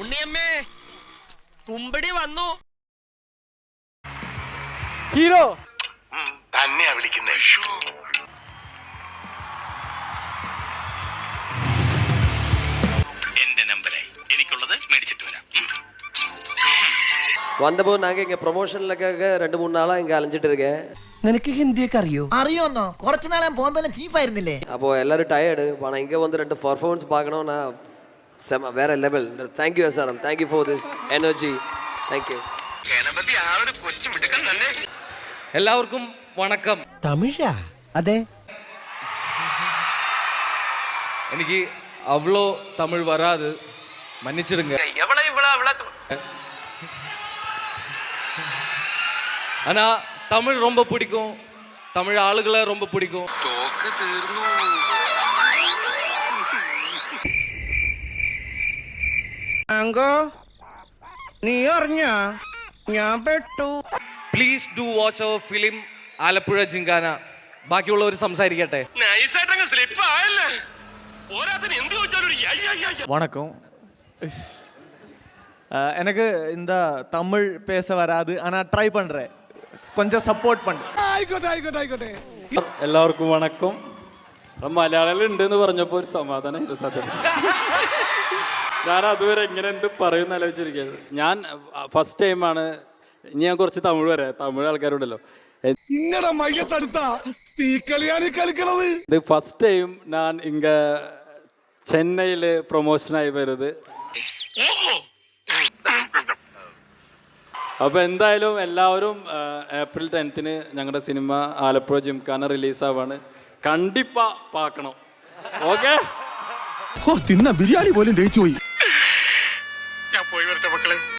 ഉണ്ണിയമ്മേ കുമ്പടി വന്നു ഹീറോ തന്നെയാ വിളിക്കുന്നേ എന്റെ നമ്പരായി എനിക്കുള്ളത് മേടിച്ചിട്ട് വരാം ഉം. வந்தபோது நாங்கள் இங்கே ப்ரொமோஷனுக்காக ரெண்டு மூணு நாளாக இங்கே அலைஞ்சிட்டு இருக்கேன் നിനക്ക് ഹിന്ദിയൊക്കെ അറിയോ അറിയോന്നോ കുറച്ചു നാളെ ബോംബെയിലെ ചീഫ് ആയിരുന്നില്ലേ அப்போது எல்லாரும் டயர்டு ஆனால் இங்கே வந்து ரெண்டு பர்ஃபார்மன்ஸ் பார்க்கணும் நான் செம வேற level thank you sir thank you for this energy thank you Ganapathi ആ ഒരു കൊച്ചു മിടുക്കൻ തന്നെ എല്ലാവർക്കും വണക്കം തമിഴാ അതെ എനിക്ക് அவ்வளோ தமிழ் வராது மன்னிச்சிடுங்க എവളെ ഇവളെ അവളെ ஆனா தமிழ் ரொம்ப பிடிக்கும் தமிழ் ஆளுகளை ரொம்ப பிடிக்கும் സ്റ്റോക്ക് തീർന്നു നീ അറിഞ്ഞ ഞാൻ പെട്ടു please do watch our film Alappuzha ജിങ്കാന ബാക്കിയുള്ളവർ സംസാരിക്കട്ടെ നൈസായിട്ടങ്ങ് സ്ലിപ്പ് ആയല്ലേ പോരാത്തിന് എന്ത് ചോദിച്ചാലും ഒരു ഐ, ഐ, ഐ. வணக்கம் அஹ், எனக்கு இந்த தமிழ் பேச வராது ஆனால் ட்ரை பண்ணுறேன் கொஞ்சம் சப்போர்ட் பண்ணுறேன் എല്ലാവർക്കും വണക്കം മലയാളികൾ ഉണ്ടെന്ന് പറഞ്ഞപ്പോൾ ഒരു സമാധാനം സത്യം ഞാൻ അതുവരെ എങ്ങനെ എന്ത് പറയുന്ന ആലോചിച്ചിരിക്കുന്നത് ഞാൻ ഫസ്റ്റ് ടൈമാണ് ഇനി ഞാൻ കുറച്ച് തമിഴ് വരെ. തമിഴ് ആൾക്കാരുണ്ടല്ലോ. എ- ഇത് ഫസ്റ്റ് ടൈം ഞാൻ ഇങ്ങ ചെന്നൈയിൽ പ്രൊമോഷനായി വരുന്നത്. അപ്പോൾ എന്തായാലും എല്ലാവരും ഏപ്രിൽ ടെൻത്തിന് ഞങ്ങളുടെ സിനിമ ആലപ്പുഴ ജിംഖാന റിലീസാവാണ് കണ്ടിപ്പാ പാക്കണം. ഓക്കെ തിന്ന ബിരിയാണി പോലും ദഹിച്ചു മക്കളെ